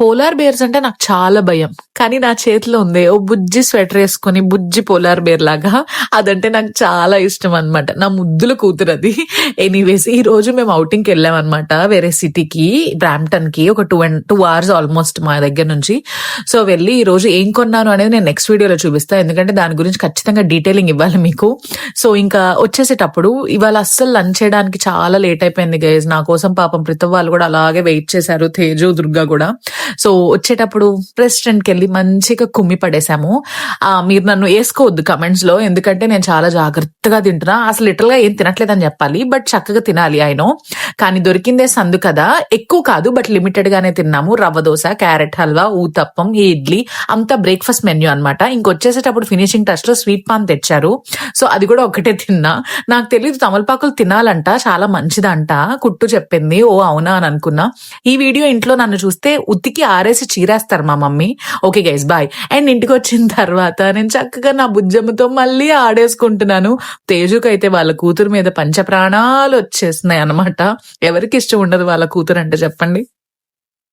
Polar bears అంటే నాకు చాలా భయం. కానీ నా చేతిలో ఉంది. ఓ బుజ్జి స్వెటర్ వేసుకుని బుజ్జి పోలార్ బేర్ లాగా. అదంటే నాకు చాలా ఇష్టం అనమాట నా ముద్దుల కూతురు అది. ఎనీవేస్ ఈ రోజు మేము అవుటింగ్కి వెళ్ళాం అనమాట వేరే సిటీకి బ్రాంప్టన్కి ఒక two and two hours almost మా దగ్గర నుంచి. సో వెళ్ళి ఈ రోజు ఏం కొన్నాను అనేది నేను నెక్స్ట్ వీడియోలో చూపిస్తాను ఎందుకంటే దాని గురించి ఖచ్చితంగా డీటెయిలింగ్ ఇవ్వాలి మీకు. సో ఇంకా వచ్చేసేటప్పుడు ఇవాళ అస్సలు లంచ్ చేయడానికి చాలా లేట్ అయిపోయింది గైజ్ నా కోసం పాపం ప్రతి వాళ్ళు కూడా అలాగే వెయిట్ చేశారు. తేజు దుర్గా కూడా. సో వచ్చేటప్పుడు రెస్టారెంట్కి వెళ్ళి మంచిగా కుమ్మి పడేశాము. మీరు నన్ను వేసుకోవద్దు కమెంట్స్లో ఎందుకంటే నేను చాలా జాగ్రత్తగా తింటున్నా. అసలు లిటరల్గా ఏం తినట్లేదని చెప్పాలి బట్ చక్కగా తినాలి ఆయన. కానీ దొరికిందే సందు కదా. ఎక్కువ కాదు బట్ లిమిటెడ్ గానే తిన్నాము. రవ్వ దోశ క్యారెట్ హల్వా ఊతప్పం ఈ ఇడ్లీ అంతా బ్రేక్ఫాస్ట్ మెన్యూ అనమాట ఇంకొచ్చేసేటప్పుడు ఫినిషింగ్ టచ్లో స్వీట్ పాన్ తెచ్చారు. సో అది కూడా ఒకటే తిన్నా. నాకు తెలియదు తమలపాకులు తినాలంట చాలా మంచిదంట. కుట్టు చెప్పింది ఓ అవునా అని అనుకున్నా. ఈ వీడియో ఇంట్లో నన్ను చూస్తే ఉత్తికి ఆరేసి చీరేస్తారు మా mummy. Okay guys bye and ఇంటికి వచ్చిన తర్వాత నేను చక్కగా నా బుజ్జమ్మతో మళ్ళీ ఆడేసుకుంటున్నాను. తేజుకైతే వాళ్ళ కూతురు మీద పంచ ప్రాణాలు వచ్చేస్తున్నాయి అనమాట ఎవరికి ఇష్టం ఉండదు వాళ్ళ కూతురు అంటే చెప్పండి.